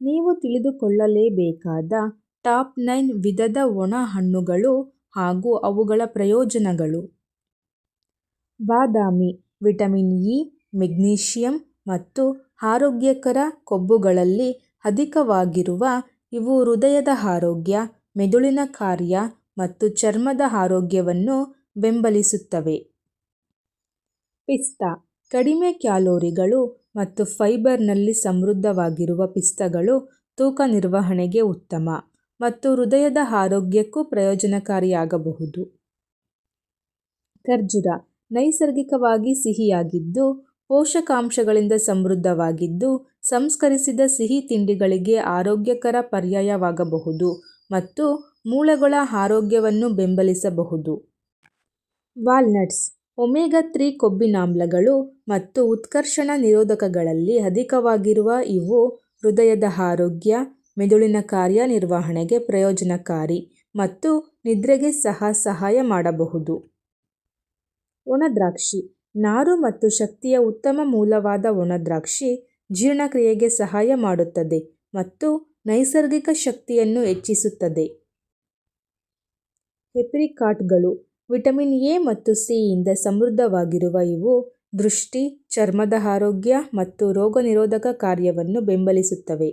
ನೀವು ತಿಳಿದುಕೊಳ್ಳಲೇಬೇಕಾದ top nine ವಿಧದ ಒಣ ಹಣ್ಣುಗಳು ಹಾಗೂ ಅವುಗಳ ಪ್ರಯೋಜನಗಳು. ಬಾದಾಮಿ, ವಿಟಮಿನ್ ಇ, ಮೆಗ್ನೀಷಿಯಂ ಮತ್ತು ಆರೋಗ್ಯಕರ ಕೊಬ್ಬುಗಳಲ್ಲಿ ಅಧಿಕವಾಗಿರುವ ಇವು ಹೃದಯದ ಆರೋಗ್ಯ, ಮೆದುಳಿನ ಕಾರ್ಯ ಮತ್ತು ಚರ್ಮದ ಆರೋಗ್ಯವನ್ನು ಬೆಂಬಲಿಸುತ್ತವೆ. ಪಿಸ್ತಾ ಕಡಿಮೆ ಕ್ಯಾಲೋರಿಗಳು ಮತ್ತು ಫೈಬರ್ನಲ್ಲಿ ಸಮೃದ್ಧವಾಗಿರುವ ಪಿಸ್ತಗಳು ತೂಕ ನಿರ್ವಹಣೆಗೆ ಉತ್ತಮ ಮತ್ತು ಹೃದಯದ ಆರೋಗ್ಯಕ್ಕೂ ಪ್ರಯೋಜನಕಾರಿಯಾಗಬಹುದು. ಖರ್ಜೂರ ನೈಸರ್ಗಿಕವಾಗಿ ಸಿಹಿಯಾಗಿದ್ದು, ಪೋಷಕಾಂಶಗಳಿಂದ ಸಮೃದ್ಧವಾಗಿದ್ದು, ಸಂಸ್ಕರಿಸಿದ ಸಿಹಿ ತಿಂಡಿಗಳಿಗೆ ಆರೋಗ್ಯಕರ ಪರ್ಯಾಯವಾಗಬಹುದು ಮತ್ತು ಮೂಳೆಗಳ ಆರೋಗ್ಯವನ್ನು ಬೆಂಬಲಿಸಬಹುದು. ವಾಲ್ನಟ್ಸ್, ಒಮೆಗಾ ತ್ರೀ ಕೊಬ್ಬಿನಾಮ್ಲಗಳು ಮತ್ತು ಉತ್ಕರ್ಷಣ ನಿರೋಧಕಗಳಲ್ಲಿ ಅಧಿಕವಾಗಿರುವ ಇವು ಹೃದಯದ ಆರೋಗ್ಯ, ಮೆದುಳಿನ ಕಾರ್ಯನಿರ್ವಹಣೆಗೆ ಪ್ರಯೋಜನಕಾರಿ ಮತ್ತು ನಿದ್ರೆಗೆ ಸಹ ಸಹಾಯ ಮಾಡಬಹುದು. ಒಣದ್ರಾಕ್ಷಿ. ನಾರು ಮತ್ತು ಶಕ್ತಿಯ ಉತ್ತಮ ಮೂಲವಾದ ಒಣದ್ರಾಕ್ಷಿ ಜೀರ್ಣಕ್ರಿಯೆಗೆ ಸಹಾಯ ಮಾಡುತ್ತದೆ ಮತ್ತು ನೈಸರ್ಗಿಕ ಶಕ್ತಿಯನ್ನು ಹೆಚ್ಚಿಸುತ್ತದೆ. ಹೆಪ್ರಿಕಾಟ್ಗಳು ವಿಟಮಿನ್ ಎ ಮತ್ತು ಸಿಯಿಂದ ಸಮೃದ್ಧವಾಗಿರುವ ಇವು ದೃಷ್ಟಿ, ಚರ್ಮದ ಆರೋಗ್ಯ ಮತ್ತು ರೋಗನಿರೋಧಕ ಕಾರ್ಯವನ್ನು ಬೆಂಬಲಿಸುತ್ತವೆ.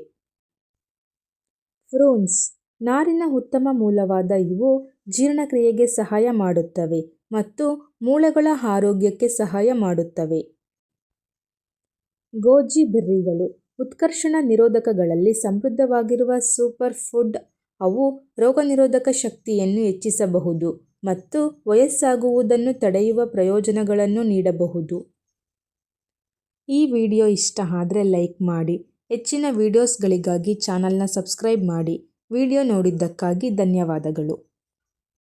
ಫ್ರೂನ್ಸ್, ನಾರಿನ ಉತ್ತಮ ಮೂಲವಾದ ಇವು ಜೀರ್ಣಕ್ರಿಯೆಗೆ ಸಹಾಯ ಮಾಡುತ್ತವೆ ಮತ್ತು ಮೂಳೆಗಳ ಆರೋಗ್ಯಕ್ಕೆ ಸಹಾಯ ಮಾಡುತ್ತವೆ. ಗೋಜಿ ಬೆರ್ರಿಗಳು, ಉತ್ಕರ್ಷಣ ನಿರೋಧಕಗಳಲ್ಲಿ ಸಮೃದ್ಧವಾಗಿರುವ ಸೂಪರ್ ಫುಡ್, ಅವು ರೋಗನಿರೋಧಕ ಶಕ್ತಿಯನ್ನು ಹೆಚ್ಚಿಸಬಹುದು ಮತ್ತು ವಯಸ್ಸಾಗುವುದನ್ನು ತಡೆಯುವ ಪ್ರಯೋಜನಗಳನ್ನು ನೀಡಬಹುದು. ಈ ವಿಡಿಯೋ ಇಷ್ಟ ಆದರೆ ಲೈಕ್ ಮಾಡಿ ಹೆಚ್ಚಿನ ವಿಡಿಯೋಸ್ಗಳಿಗಾಗಿ ಚಾನಲ್ನ ಸಬ್ಸ್ಕ್ರೈಬ್ ಮಾಡಿ. ವಿಡಿಯೋ ನೋಡಿದ್ದಕ್ಕಾಗಿ ಧನ್ಯವಾದಗಳು.